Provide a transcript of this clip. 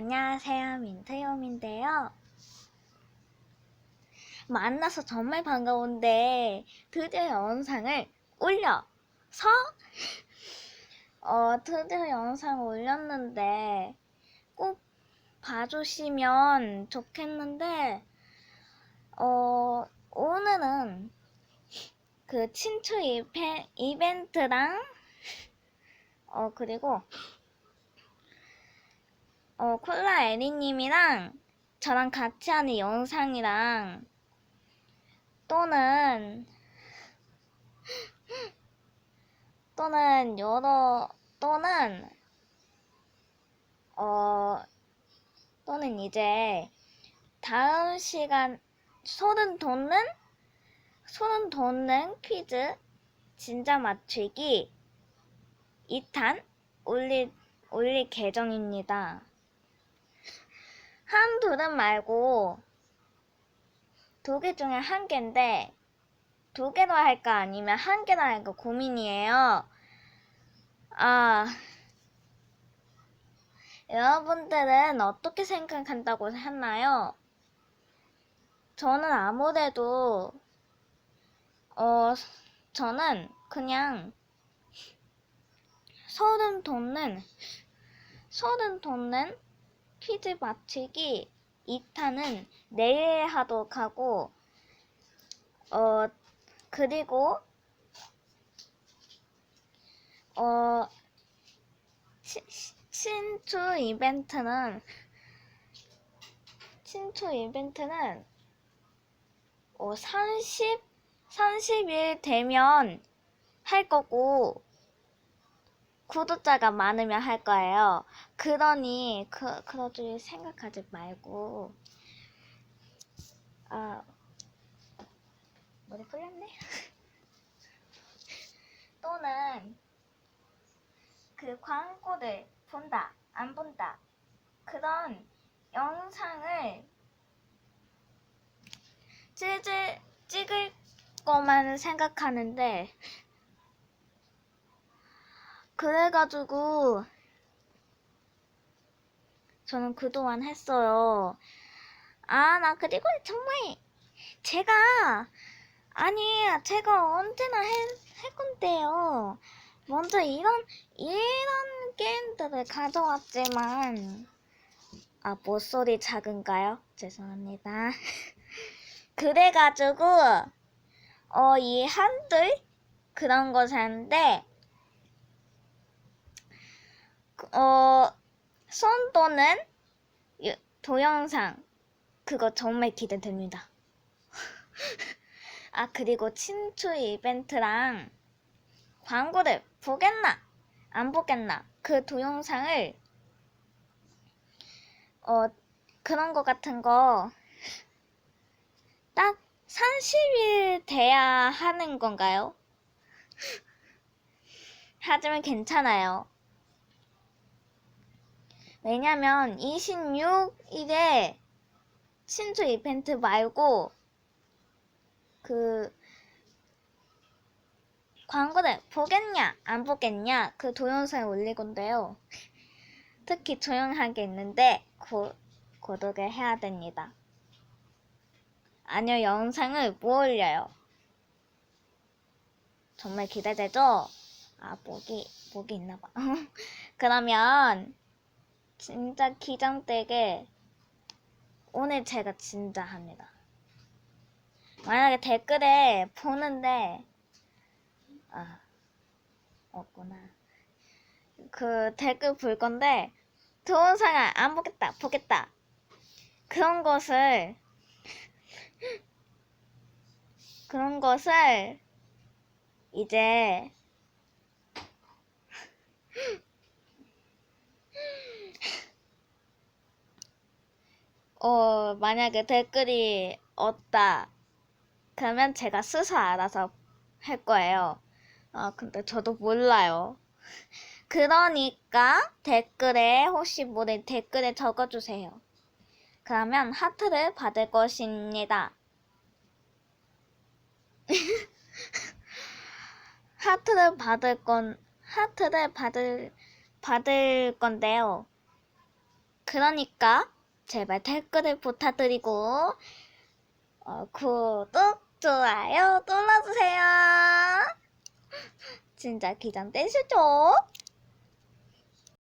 안녕하세요, 민트요민데요. 만나서 정말 반가운데 드디어 영상을 올려서? 어 드디어 영상 올렸는데 꼭 봐주시면 좋겠는데 어 오늘은 그 친추 이벤트랑 어 그리고 어 콜라 에리님이랑 저랑 같이 하는 영상이랑 또는 또는 여러 또는 어 또는 이제 다음 시간 소름 돋는 소름 돋는 퀴즈 진짜 맞추기 2탄 올릴 올릴 계정입니다. 한 둘은 말고 두 개 중에 한 개인데 두 개로 할까 아니면 한 개로 할까 고민이에요. 아, 여러분들은 어떻게 생각한다고 했나요? 저는 아무래도 어 저는 그냥 소름 돋는 소름 돋는 퀴즈 맞추기 2탄은 내일 하도록 하고 어 그리고 어 치- 치- 친추 이벤트는 친추 이벤트는 어 30, 30일 되면 할 거고 구독자가 많으면 할 거예요. 그러니 그 그러줄 생각하지 말고 아 머리 풀렸네. 또는 그 광고를 본다 안 본다 그런 영상을 찍을 찍을 거만 생각하는데 그래가지고 저는 그동안 했어요. 아, 나 그리고 정말 제가 아니, 제가 언제나 해, 할 건데요. 먼저 이런 이런 게임들을 가져왔지만 아, 목소리 작은가요? 죄송합니다. 그래가지고 어, 이 한들 그런 거 샀는데 어, 손 또는 유- 동영상 그거 정말 기대됩니다. 아 그리고 친추 이벤트랑 광고를 보겠나 안 보겠나 그 동영상을 어 그런 거 같은 거 딱 30일 돼야 하는 건가요? 하지만 괜찮아요. 왜냐면 26일에 신조 이벤트 말고 그 광고를 보겠냐 안 보겠냐 그 동영상을 올릴 건데요. 특히 조용하게 있는데 고, 구독을 해야 됩니다. 아니요 영상을 못 올려요. 정말 기대되죠? 아 목이 목이 있나봐. 그러면 진짜 기장되게 오늘 제가 진짜 합니다. 만약에 댓글에 보는데 아 없구나. 그 댓글 볼 건데 동영상을 안 보겠다 보겠다 그런 것을 그런 것을 이제 어, 만약에 댓글이 없다. 그러면 제가 스스로 알아서 할 거예요. 아, 근데 저도 몰라요. 그러니까 댓글에 혹시 모르 댓글에 적어주세요. 그러면 하트를 받을 것입니다. 하트를 받을 건 하트를 받을 받을 건데요. 그러니까 제발 댓글을 부탁드리고 어, 구독, 좋아요 눌러주세요. 진짜 기장되시죠?